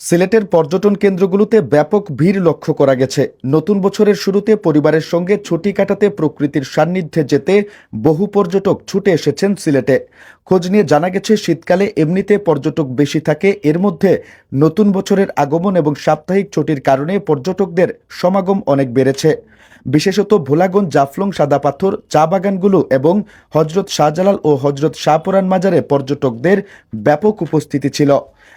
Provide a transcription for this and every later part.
সিলেটের পর্যটন কেন্দ্রগুলোতে ব্যাপক ভিড় লক্ষ্য করা গেছে। নতুন বছরের শুরুতে পরিবারের সঙ্গে ছুটি কাটাতে প্রকৃতির সান্নিধ্যে যেতে বহু পর্যটক ছুটে এসেছেন সিলেটে। খোঁজ নিয়ে জানা গেছে, শীতকালে এমনিতে পর্যটক বেশি থাকে। এর মধ্যে নতুন বছরের আগমন এবং সাপ্তাহিক ছুটির কারণে পর্যটকদের সমাগম অনেক বেড়েছে। বিশেষত ভোলাগঞ্জ, জাফলং, সাদা পাথর, চা বাগানগুলো এবং হজরত শাহজালাল ও হজরত শাহপুরান মাজারে পর্যটকদের ব্যাপক উপস্থিতি ছিল।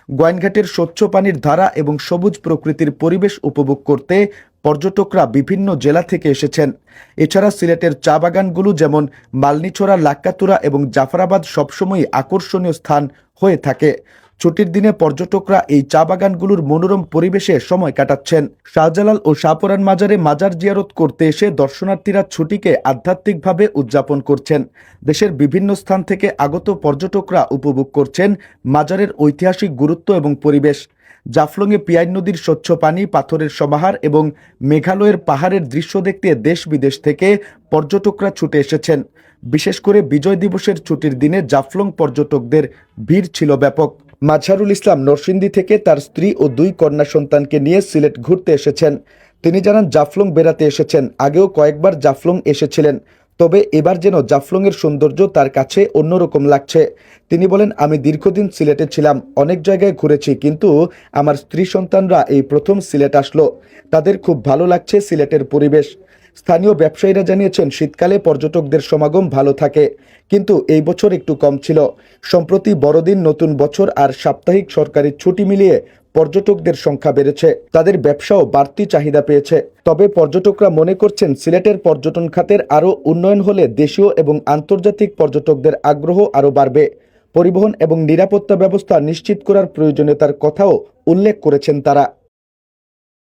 গোয়াইনঘাটের স্বচ্ছ পানির ধারা এবং সবুজ প্রকৃতির পরিবেশ উপভোগ করতে পর্যটকরা বিভিন্ন জেলা থেকে এসেছেন। এছাড়া সিলেটের চা বাগানগুলো যেমন মালনিছড়া, লাক্কাতুরা এবং জাফরাবাদ সবসময়ই আকর্ষণীয় স্থান হয়ে থাকে। ছুটির দিনে পর্যটকরা এই চা বাগানগুলোর মনোরম পরিবেশে সময় কাটাচ্ছেন। শাহজালাল ও শাহপুরান মাজারে মাজার জিয়ারত করতে এসে দর্শনার্থীরা ছুটিকে আধ্যাত্মিকভাবে উদযাপন করছেন। দেশের বিভিন্ন স্থান থেকে আগত পর্যটকরা উপভোগ করছেন মাজারের ঐতিহাসিক গুরুত্ব এবং পরিবেশ। জাফলংয়ে পিয়াই নদীর স্বচ্ছ পানি, পাথরের সমাহার এবং মেঘালয়ের পাহাড়ের দৃশ্য দেখতে দেশ বিদেশ থেকে পর্যটকরা ছুটে এসেছেন। বিশেষ করে বিজয় দিবসের ছুটির দিনে জাফলং পর্যটকদের ভিড় ছিল ব্যাপক। মাঝারুল ইসলাম নরসিংদী থেকে তার স্ত্রী ও দুই কন্যা সন্তানকে নিয়ে সিলেট ঘুরতে এসেছেন। তিনি জানান, জাফলং বেড়াতে এসেছেন। আগেও কয়েকবার জাফলং এসেছিলেন, তবে এবার যেন জাফলংয়ের সৌন্দর্য তার কাছে অন্যরকম লাগছে। তিনি বলেন, আমি দীর্ঘদিন সিলেটে ছিলাম, অনেক জায়গায় ঘুরেছি, কিন্তু আমার স্ত্রী সন্তানরা এই প্রথম সিলেট আসলো। তাদের খুব ভালো লাগছে সিলেটের পরিবেশ। স্থানীয় ব্যবসায়ীরা জানিয়েছেন, শীতকালে পর্যটকদের সমাগম ভালো থাকে, কিন্তু এই বছর একটু কম ছিল। সম্প্রতি বড়দিন, নতুন বছর আর সাপ্তাহিক সরকারি ছুটি মিলিয়ে পর্যটকদের সংখ্যা বেড়েছে। তাদের ব্যবসাও বাড়তি চাহিদা পেয়েছে। তবে পর্যটকরা মনে করছেন, সিলেটের পর্যটন খাতের আরও উন্নয়ন হলে দেশীয় এবং আন্তর্জাতিক পর্যটকদের আগ্রহ আরও বাড়বে। পরিবহন এবং নিরাপত্তা ব্যবস্থা নিশ্চিত করার প্রয়োজনীয়তার কথাও উল্লেখ করেছেন তারা।